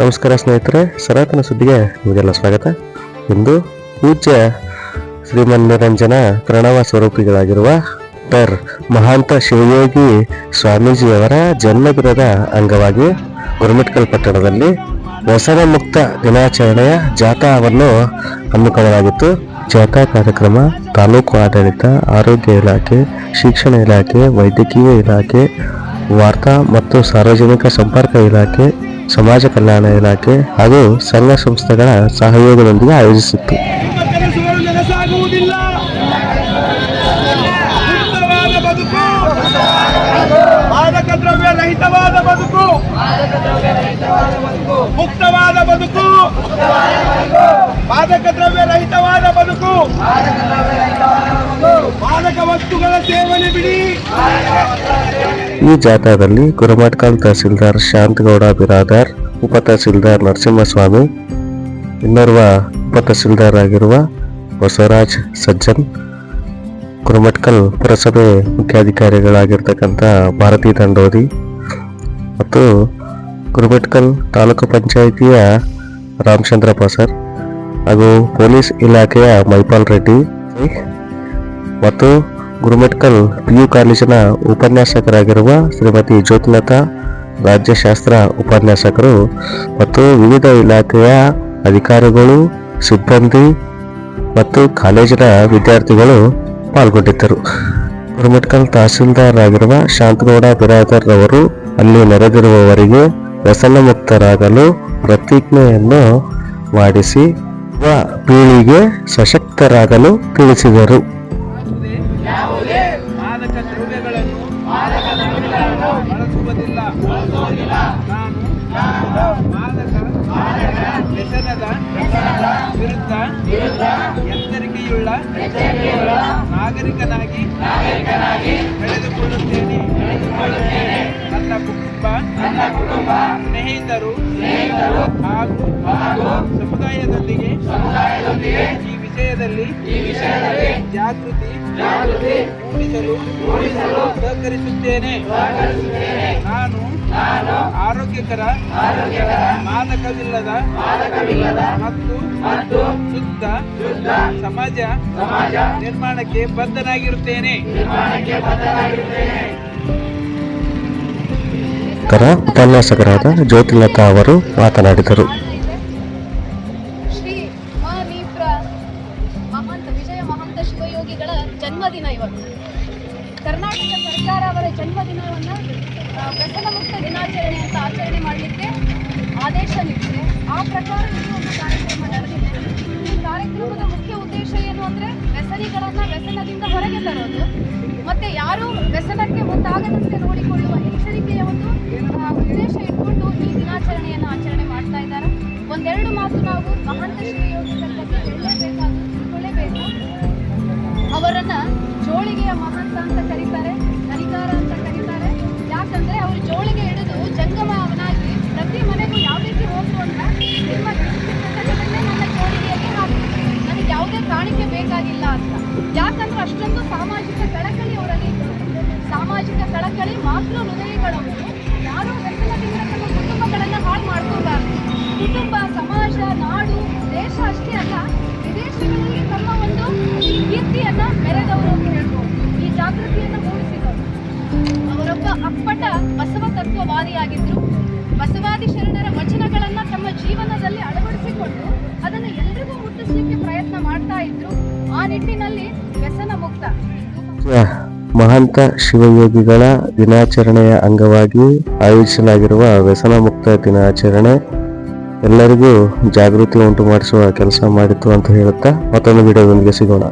ನಮಸ್ಕಾರ ಸ್ನೇಹಿತರೆ, ಸನಾತನ ಸುದ್ದಿಗೆ ನಿಮಗೆಲ್ಲ ಸ್ವಾಗತ. ಇಂದು ಪೂಜ್ಯ ಶ್ರೀಮನ್ ನಿರಂಜನ ಪ್ರಣವ ಸ್ವರೂಪಿಗಳಾಗಿರುವ ಡಾಕ್ಟರ್ ಮಹಾಂತ ಶಿವಯೋಗಿ ಸ್ವಾಮೀಜಿಯವರ ಜನ್ಮದಿನದ ಅಂಗವಾಗಿ ಗುರುಮಿಟ್ಕಲ್ ಪಟ್ಟಣದಲ್ಲಿ ವ್ಯಸನ ಮುಕ್ತ ದಿನಾಚರಣೆಯ ಜಾಥಾವನ್ನು ಹಮ್ಮಿಕೊಳ್ಳಲಾಗಿತ್ತು. ಜಾಥಾ ಕಾರ್ಯಕ್ರಮ, ತಾಲೂಕು ಆಡಳಿತ, ಆರೋಗ್ಯ ಇಲಾಖೆ, ಶಿಕ್ಷಣ ಇಲಾಖೆ, ವೈದ್ಯಕೀಯ ಇಲಾಖೆ, ವಾರ್ತಾ ಮತ್ತು ಸಾರ್ವಜನಿಕ ಸಂಪರ್ಕ ಇಲಾಖೆ ಸಮಾಜ ಕಲ್ಯಾಣ ಇಲಾಖೆ ಹಾಗೂ ಸಂಘ ಸಂಸ್ಥೆಗಳ ಸಹಯೋಗದೊಂದಿಗೆ ಆಯೋಜಿಸಿತ್ತು. ಮುಕ್ತವಾದ ಬದುಕು. ದ್ರವ್ಯ ರಹಿತವಾದ ಬದುಕು. ಮಾದಕ ವಸ್ತುಗಳ ಸೇವನೆ ಬಿಡಿ. ಈ ಜಾಥಾದಲ್ಲಿ ಗುರುಮಠಕಲ್ ತಹಸೀಲ್ದಾರ್ ಶಾಂತಗೌಡ ಬಿರಾದಾರ್, ಉಪ ತಹಸೀಲ್ದಾರ್ ನರಸಿಂಹಸ್ವಾಮಿ, ಇನ್ನೋರ್ವ ಉಪ ತಹಸೀಲ್ದಾರ್ ಆಗಿರುವ ಬಸವರಾಜ್ ಸಜ್ಜನ್, ಗುರುಮಠಕಲ್ ಪುರಸಭೆ ಮುಖ್ಯಾಧಿಕಾರಿಗಳಾಗಿರ್ತಕ್ಕಂಥ ಭಾರತಿ ದಂಡೋದಿ ಮತ್ತು ಗುರುಮಠಕಲ್ ತಾಲೂಕು ಪಂಚಾಯಿತಿಯ ರಾಮಚಂದ್ರಪ್ಪ ಸರ್ ಹಾಗೂ ಪೊಲೀಸ್ ಇಲಾಖೆಯ ಮೈಪಾಲ್ ರೆಡ್ಡಿ ಮತ್ತು ಗುರುಮೆಟ್ಕಲ್ ಪಿ ಯು ಕಾಲೇಜಿನ ಉಪನ್ಯಾಸಕರಾಗಿರುವ ಶ್ರೀಮತಿ ಜ್ಯೋತಿಲತಾ, ರಾಜ್ಯಶಾಸ್ತ್ರ ಉಪನ್ಯಾಸಕರು ಮತ್ತು ವಿವಿಧ ಇಲಾಖೆಯ ಅಧಿಕಾರಿಗಳು, ಸಿಬ್ಬಂದಿ ಮತ್ತು ಕಾಲೇಜಿನ ವಿದ್ಯಾರ್ಥಿಗಳು ಪಾಲ್ಗೊಂಡಿದ್ದರು. ಗುರುಮೆಟ್ಕಲ್ ತಹಸೀಲ್ದಾರ್ ಆಗಿರುವ ಶಾಂತಗೌಡ ಬಿರಾದರ್ ರವರು ಅಲ್ಲಿ ನೆರೆದಿರುವವರಿಗೆ ವ್ಯಸನ ಮುಕ್ತರಾಗಲು ಪ್ರತಿಜ್ಞೆಯನ್ನು ಮಾಡಿಸಿ ಪೀಳಿಗೆ ಸಶಕ್ತರಾಗಲು ತಿಳಿಸಿದರು. ಮಾದಕ ದ್ರವ್ಯಗಳನ್ನು ಬಳಸುವುದಿಲ್ಲ. ನಾನು ಮಾದಕ ವ್ಯಸನದ ವಿರುದ್ಧ ಎಚ್ಚರಿಕೆಯುಳ್ಳ ನಾಗರಿಕನಾಗಿ ಬೆಳೆದುಕೊಳ್ಳುತ್ತೇನೆ ನನ್ನ ಕುಟುಂಬ ನನ್ನ ಕುಟುಂಬ ಸ್ನೇಹಿತರು ಹಾಗೂ ಸಮುದಾಯದೊಂದಿಗೆ ಈ ವಿಷಯದಲ್ಲಿ ಜಾಗೃತಿ ಮೂಡಿಸಲು ಸಹಕರಿಸುತ್ತೇನೆ. ನಾನು ಆರೋಗ್ಯಕರ ಮಾದಕವಿಲ್ಲದ ಮತ್ತು ಶುದ್ಧ ಸಮಾಜ ನಿರ್ಮಾಣಕ್ಕೆ ಬದ್ಧನಾಗಿರುತ್ತೇನೆ. ಕರ ಉಪನ್ಯಾಸಕರಾದ ಜ್ಯೋತಿಲತಾ ಅವರು ಮಾತನಾಡಿದರು. ಶಿವಯೋಗಿಗಳ ಜನ್ಮದಿನ ಇವತ್ತು. ಕರ್ನಾಟಕ ಸರ್ಕಾರ ಅವರ ಜನ್ಮದಿನವನ್ನು ವ್ಯಸನ ಮುಕ್ತ ದಿನಾಚರಣೆ ಅಂತ ಆಚರಣೆ ಮಾಡಲಿಕ್ಕೆ ಆದೇಶ ನೀಡಿದೆ. ಆ ಪ್ರಕಾರ ಈ ಒಂದು ಕಾರ್ಯಕ್ರಮ ನಡೆದಿದೆ. ಈ ಕಾರ್ಯಕ್ರಮದ ಮುಖ್ಯ ಉದ್ದೇಶ ಏನು ಅಂದರೆ ವ್ಯಸನಿಗಳನ್ನು ವ್ಯಸನದಿಂದ ಹೊರಗೆ ತರೋದು. ಮತ್ತೆ ಯಾರು ವ್ಯಸನಕ್ಕೆ ಮುಂದಾಗದಂತೆ ನೋಡಿಕೊಳ್ಳುವ ಎಚ್ಚರಿಕೆಯ ಒಂದು ಉದ್ದೇಶ ಇಟ್ಕೊಂಡು ಈ ದಿನಾಚರಣೆಯನ್ನು ಆಚರಣೆ ಮಾಡ್ತಾ ಇದ್ದಾರೆ. ಒಂದೆರಡು ಮಾತು ನಾವು ಮಹಂತ ಯೋಗಿಗಳ ಬಗ್ಗೆ ಹೇಳಲೇಬೇಕಾದ ತಿಳ್ಕೊಳ್ಳೇಬೇಕು ಅವರನ್ನ ಜೋಳಿಗೆಯ ಮಹಂತ ಅಂತ ಕರೀತಾರೆ, ಹರಿಕಾರ ಅಂತ ಕರೀತಾರೆ. ಯಾಕಂದ್ರೆ ಅವರು ಜೋಳಿಗೆ ಹಿಡಿದು ಜಂಗಮ ಅವನಾಗಿ ಪ್ರತಿ ಮನೆಗೂ ಯಾವ ರೀತಿ ಹೋದ್ರು ಅಂತ ನಿಮ್ಮ ನನ್ನ ಜೋಳಿಗೆಯಲ್ಲಿ ಹಾಕಿ ನನಗೆ ಯಾವುದೇ ಕಾಣಿಕೆ ಬೇಕಾಗಿಲ್ಲ ಅಂತ. ಯಾಕಂದ್ರೆ ಅಷ್ಟೊಂದು ಸಾಮಾಜಿಕ ಕಳಕಳಿ ಅವರಲ್ಲಿ ಸಾಮಾಜಿಕ ಕಳಕಳಿ ಮಾತೃ ಹೃದಯಗಳು ಯಾರು ಕುಟುಂಬಗಳನ್ನ ಕುಟುಂಬಗಳನ್ನು ಹಾಳು ಮಾಡ್ಕೋಬಾರ್ದು ಕುಟುಂಬ, ಸಮಾಜ, ನಾಡು, ದೇಶ ಅಷ್ಟೇ ಅಲ್ಲ. ಈ ಜಾಗೃತಿಯನ್ನು ಮೂಡಿಸಿದವರು ಅವರೊಬ್ಬ ಅಪ್ಪಟ ಬಸವ ತತ್ವವಾದಿಯಾಗಿದ್ದರು ಬಸವಾದಿ ಶರಣರ ವಚನಗಳನ್ನ ತಮ್ಮ ಜೀವನದಲ್ಲಿ ಅಳವಡಿಸಿಕೊಂಡು ಅದನ್ನು ಎಲ್ರಿಗೂ ಮುಟ್ಟಿಸಲಿಕ್ಕೆ ಪ್ರಯತ್ನ ಮಾಡ್ತಾ ಇದ್ರು. ಆ ನಿಟ್ಟಿನಲ್ಲಿ ವ್ಯಸನ ಮುಕ್ತ. ಮಹಾಂತ ಶಿವಯೋಗಿಗಳ ದಿನಾಚರಣೆಯ ಅಂಗವಾಗಿ ಆಯೋಜಿಸಲಾಗಿರುವ ವ್ಯಸನ ಮುಕ್ತ ದಿನಾಚರಣೆ ಎಲ್ಲರಿಗೂ ಜಾಗೃತಿ ಉಂಟು ಮಾಡಿಸುವ ಕೆಲಸ ಮಾಡಿತು ಅಂತ ಹೇಳುತ್ತಾ ಮತ್ತೊಂದು ವಿಡಿಯೋದೊಂದಿಗೆ ಸಿಗೋಣ.